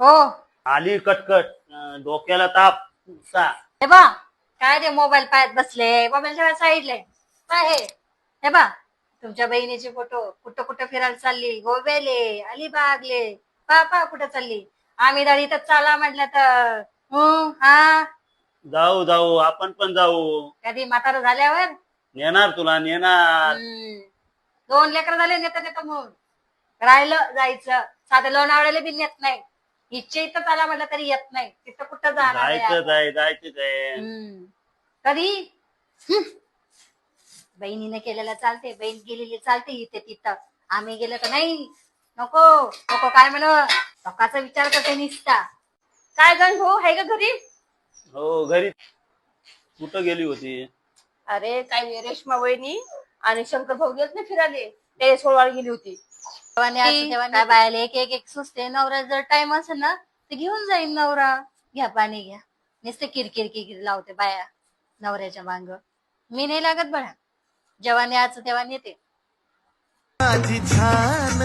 हो. आली कटकट. अं, डोक्याला ताप. सा हे बा काय रे मोबाईल पाहत बसले? मोबाईल ठेवा साईडले. काय हे? हे बा तुमच्या बहिणीचे फोटो. कुठं कुठं फिरायला चालली? गोव्याले अलिबागले. पा पा कुठं चालली? आम्ही दाडी तर चाला म्हटलं तर. हं, हा? जाऊ जाऊ. आपण पण जाऊ. कधी म्हातारा झाल्यावर? नेणार तुला नेणार. हम्म. दोन लेकर झाले नेता नेता म्हणून. राहिलं जायचं. साधं लोणावळ्याला बी नेत नाही. इच्छा इथं चाला म्हटलं तरी येत नाही. तिथं कुठं जाणार आहे जायचंच आपण? आहे जायचंच आहे. हम्म. कधी हम्म. बहिणीने केलेलं चालते बहीण गेलेली चालते इथे तिथं. आम्ही गेलो तर नाही नको नको काय म्हण? लोकांचा विचार करते निसता. काय गण भाऊ आहे का घरी? हो घरी. कुठं गेली होती? अरे काय नाही रेश्मा वहिनी आणि शंकर भाऊ गेले ना फिरायले. ते सोळवाळ गेली होती. असं काय बायाला एक एक एक सुचते नवरा जर टाइम असेल ना तर घेऊन जाईल नवरा. घ्या पाणी घ्या. नुसते किरकिर किरकिर लावते बाया नवऱ्याच्या मांग. मी नाही लागत बघा जेव्हा न्यायचं तेव्हा नेते. माझी छान.